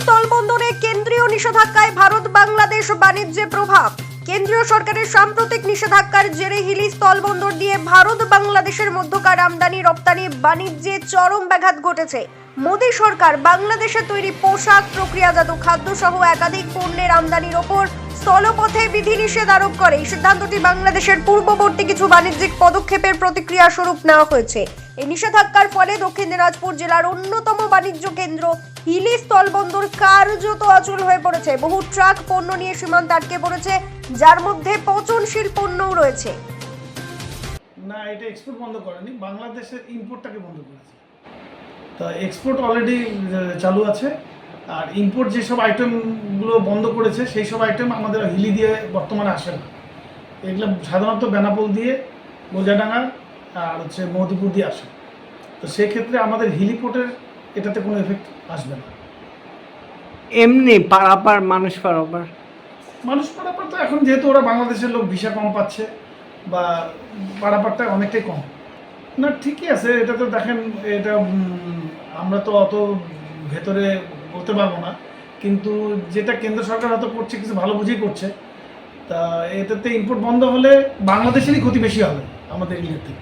স্থলবন্দরে কেন্দ্রীয় নিষেধাজ্ঞায় ভারত বাংলাদেশ বাণিজ্যে প্রভাব। কেন্দ্রীয় সরকারের সাম্প্রতিক নিষেধাজ্ঞার জেরে হিলি স্থলবন্দর দিয়ে ভারত বাংলাদেশের মধ্যকার আমদানি, রপ্তানি, বাণিজ্যে চরম ব্যাঘাত ঘটেছে। মোদী সরকার বাংলাদেশে তৈরি পোশাক, প্রক্রিয়াজাত খাদ্য সহ একাধিক পণ্যের আমদানির ওপর স্থলপথে বিধিনিষেধ আরোপ করে। এই সিদ্ধান্তটি বাংলাদেশের পূর্ববর্তী কিছু বাণিজ্যিক পদক্ষেপের প্রতিক্রিয়া স্বরূপ নেওয়া হয়েছে। এই নিষেধাজ্ঞার ফলে দক্ষিণ দিনাজপুর জেলার অন্যতম বাণিজ্য কেন্দ্র হিলি স্থলবন্দর কার্যত অচল হয়ে পড়েছে। বহু ট্রাক পণ্য নিয়ে সীমান্ত আটকে পড়েছে, যার মধ্যে পচনশীল পণ্যও রয়েছে। না, এটা এক্সপোর্ট বন্ধ করেনি, বাংলাদেশের ইম্পোর্টটাকে বন্ধ করেছে। তা এক্সপোর্ট অলরেডি চালু আছে। আর ইম্পোর্ট যেসব আইটেমগুলো বন্ধ করেছে সেই সব আইটেম আমাদের হিলি দিয়ে বর্তমানে আসে না। এগুলো সাধারণত বেনাপোল দিয়ে গোজাডাঙ্গা আর হচ্ছে মধুপুর দিয়ে আসে। তো সেক্ষেত্রে আমাদের হিলিপোর্টের এটাতে কোনো এফেক্ট আসবে না। এমনি পারাপার মানুষ পারাপার? মানুষ পারাপার তো এখন যেহেতু ওরা বাংলাদেশের লোক ভিসা কম পাচ্ছে বা পারাপারটা অনেকটাই কম। না ঠিকই আছে এটা তো দেখেন এটা আমরা তো অত ভেতরে বলতে পারব না। কিন্তু যেটা কেন্দ্র সরকার হয়তো করছে, কিছু ভালো বুঝেই করছে। তা এটাতে ইম্পোর্ট বন্ধ হলে বাংলাদেশেরই ক্ষতি বেশি হবে আমাদের ইন্ডিয়ার থেকে